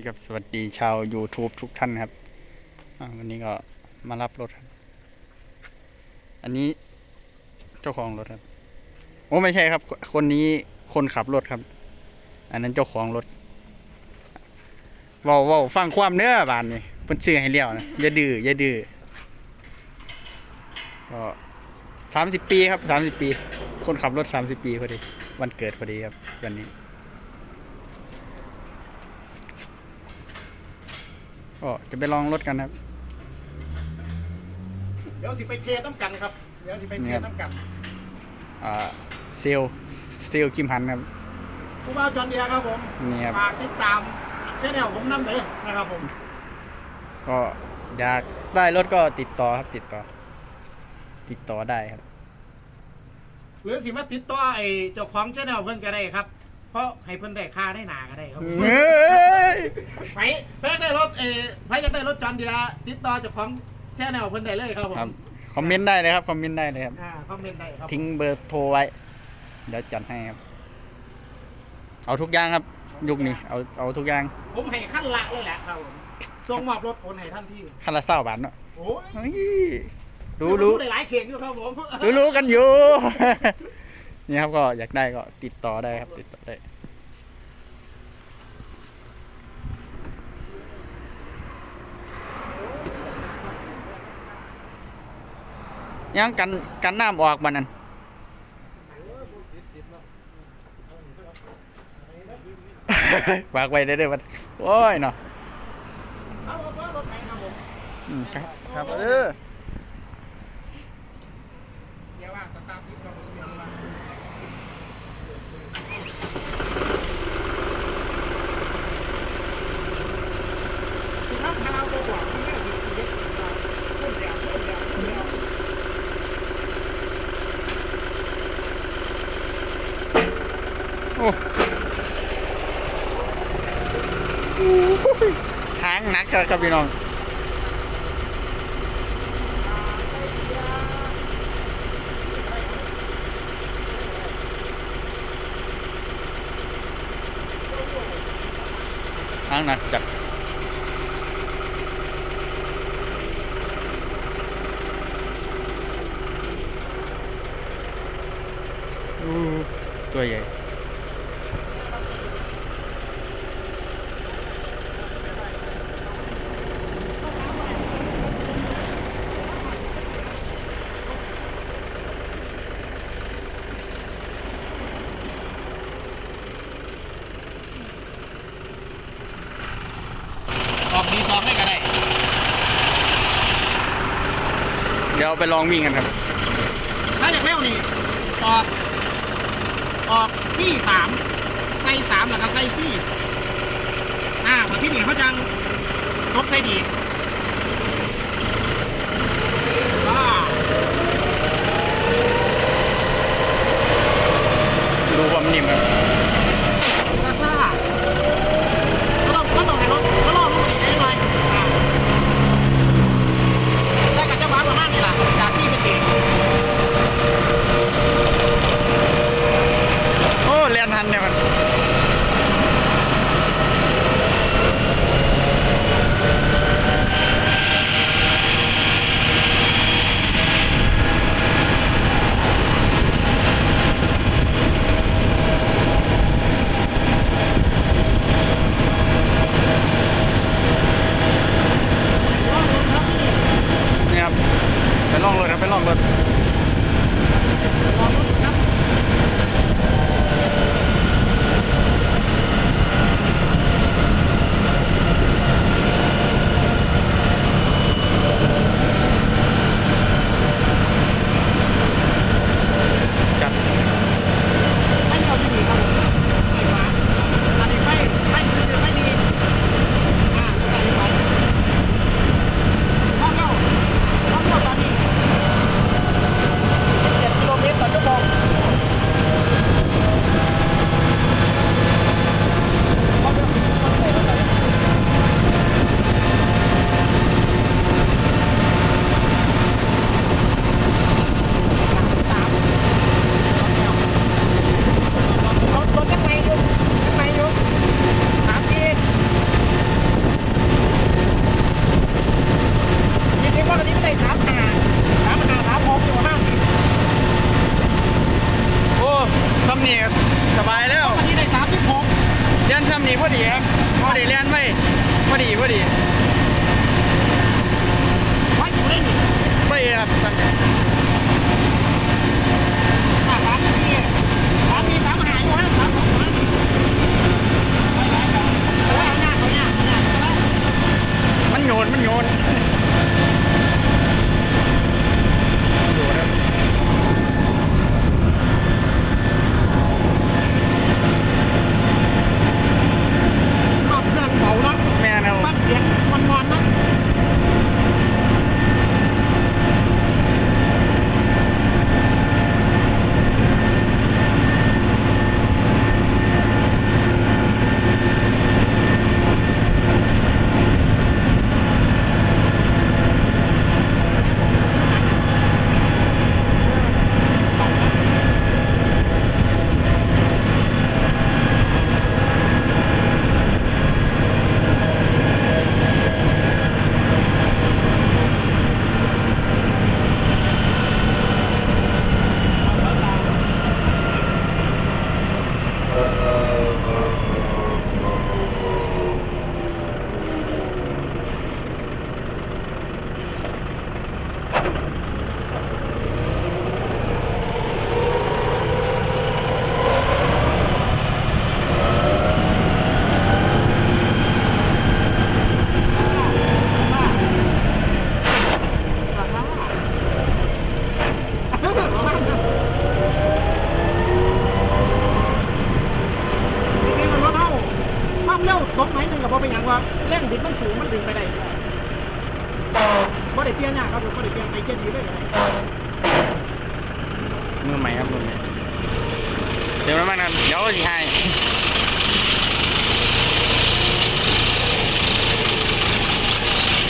ดีครับ สวัสดีชาว YouTube ทุกท่านครับ วันนี้ก็มารับรถครับ อันนี้เจ้าของรถครับ โอ้ไม่ใช่ครับ คนนี้คนขับรถครับ อันนั้นเจ้าของรถเว้าเว้าฟังความเนื้อบานนี่เพิ่นซื้อให้เลี้ยวนะอย่าดื้ออย่าดื้อก็สามสิบปีครับสามสิบปี คนขับรถสามสิบปีพอดี วันเกิดพอดีครับ วันนี้ ก็จะไปลองรถกันครับ เดี๋ยวสิไปเทน้ำกันครับ เดี๋ยวสิไปเทเนี่ยน้ำกันอ่าเซลลเซลลคิมฮันครับผู้บ่าวจอนเดียครับผมนี่ครับฝากติดตามช่องผมนั่นเลยนะครับผม ก็อยากได้รถก็ติดต่อครับติดต่อ ติดต่อได้ครับ หรือสิมาติดต่อไอ้เจ้าของช่องเพิ่นก็ได้ครับ เพราะให้เพิ่นได้ค่าได้หนาก็ได้ครับผมเฮ้ยไปเพิ่นได้รถเออไปจะได้รถจอนเดียติดต่อเจ้าของช่องเพิ่นได้เลยครับผมครับคอมเมนต์ได้เลยครับคอมเมนต์ได้เลยครับ อ่าคอมเมนต์ได้ครับทิ้งเบอร์โทรไว้ เดี๋ยวจัดให้ครับ เอาทุกอย่างครับ ยุคนี้เอาเอาทุกอย่างผมให้ขั้นละเลยแหละครับผมส่งมอบรถโอนให้ท่านที่คันละเศร้าบาทเนาะโอ้ยเฮ้ยรู้รู้ได้หลายเข่งอยู่ครับผม รู้รู้กันอยู่ นี่ครับก็อยากได้ก็ติดต่อได้ครับ ติดต่อได้ยังกันกันน้ำออกบ้านั่นฝากไว้ได้เด้อมันโอ้ยเนาะเอารถรถไหนครับผมอืมครับ ครับเออ เดี๋ยวว่าสตาร์ทติดครับผมเดี๋ยวว่าที่ทำคาราโอเกะที่แม่ดีที่เด็ดพูดเดียวพูดเดียวพูดเดียว โอ้ หางหนักครับพี่น้องหางหนักจัดตัวใหญ่ ออกดีซองให้ก็ได้ เดี๋ ยวไปลองวิ่งกันครับ ถ้าอยากเร็วนี่ออก ออกซี่สามไส้สามแล้วก็ไส้ซี่อ่าพอที่นี่เขาจังลบไส้ดีว้าดูความนิ่มครับ ได้เปลี่ยนยากครับผมบ่ได้เปลี่ยนไอ้เกียร์ดีเลยก็ได้มือใหม่ครับมือใหม่เดี๋ยวมันครับเดี๋ยวสิให้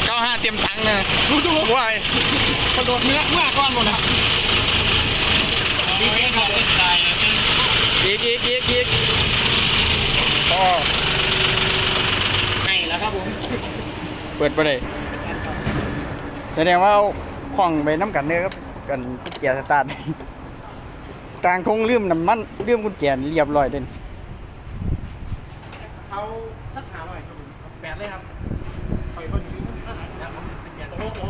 เก้าห้าเตรียมตังค์นะดูดูว้ายกระโดดเนื้อเมื่อก้อนหมดนะครับดีเองครับอีกอีกอีกอีกอ๋อให้แล้วครับผม เปิดไปเลย แสดงว่าเอาของไปน้ำกันเนื้อครับกันกุญแจสตาร์ทกลางทงลืมน้ำมันลืมกุญแจเรียบร้อยเด่นเอาสักหาหน่อยครับผมแปดเลยครับปล่อยคนอยู่เท่าไหร่แล้วผมสแกนโอ้โห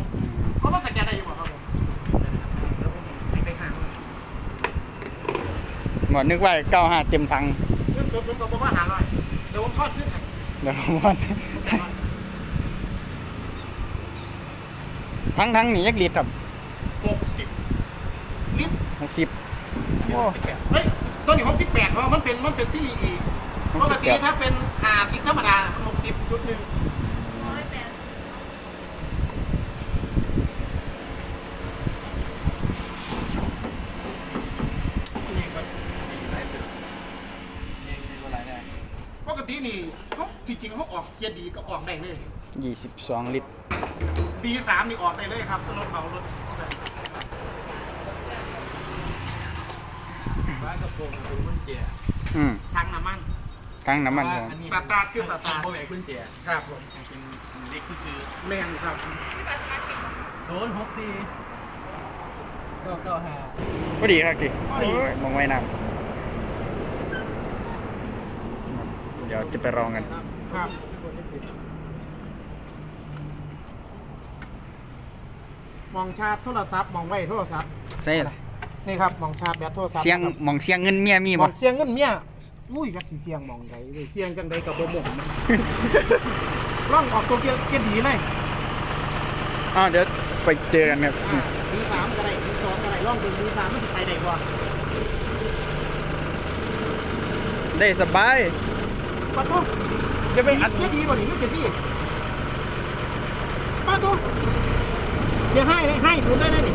เขาต้องสแกนได้อยู่ป่ะครับผมแล้วผมให้ไปหาหมดนึกว่าเก้าห้าเต็มทังเรื่องจบผมก็บอกว่าหาหน่อยเดี๋ยวผมทอดขึ้นให้เดี๋ยวผมว่า ทั้งทั้งนี่ยักลิตรครับหกสิบลิตรหกสิบโอ้เฮ้ยตัวนี้หกสิบแปดเพราะมันเป็นมันเป็นซีรีส์อีปกติถ้าเป็นห้าสิบธรรมดามันหกสิบจุดหนึ่งปกตินี่เขาที่จริงเขาออกเกียร์ดีก็ออกได้เลยยี่สิบสองลิตร ดีสามนี่ออกได้เลยครับรถเบารถร้านกระโปรงเป็นกุญแจอืมทางน้ำมันทั้งน้ำมันครับสตาร์ทคือสตาร์ทโมแบกกุญแจครับผมเป็นเล็กที่ซื้อแม่นครับศูนย์หกสี่เก้าเก้าห้าพอดีครับกี่โอ้ยมองไว้น้ำเดี๋ยวจะไปลองกันครับ มองชาร์จโทรศัพท์มองไว้โทรศัพท์ใช่ละนี่ครับมองชาร์จแบตโทรศัพท์เสียงนะครับมองเสียงเงินเมียมีมบ่องเสียงเงินเมียอุ้ยกัสีเสียงมองไงเลยเสียงจังใดกับโบหมงร่องออกตัวเกียร์เกียร์ดีเลยอ้าวเดี๋ยวไปเจอกันครับอ่าดีสามก็ได้ดีสองก็ได้ร่องเป็นดีสามมันจะไปได้กว่าได้สบายปัดตุ๊จะไปอัด เกียร์ดีกว่านี้ไม่เกียร์ดีปัดตุ๊ เดี๋ยวให้เลยให้ศูนย์ได้เลยนี่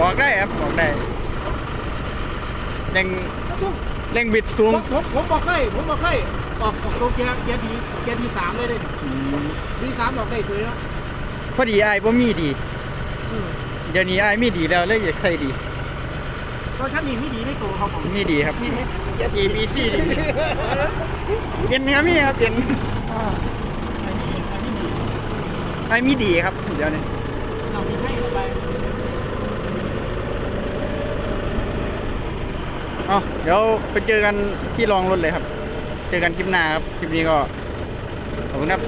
ออกได้ครับออกได้เร่งปัดตุ๊เร่งบิดสูงผมผมผมบอกให้ผมบอกให้ออกออกตัวเกียร์เกียร์ดีเกียร์ดีสามเลยเลยอืมดีสามออกได้สวยแล้วพอดีไอ้ายบ่มีดีอืมเดี๋ยวนี้ไอ้ายมีดีแล้วเลยอยากใส่ดีรถคันนี้ไม่ดีในตัวเขาของมีดีครับมีไหม A B C ดีเป็นครับมีครับเป็นอ่าไอ้มีดีครับเดี๋ยวนี้ เอาเดี๋ยวไปเจอกันที่รองรถเลยครับ เจอกันคลิปหน้าครับ คลิปนี้ก็ขอบคุณครับ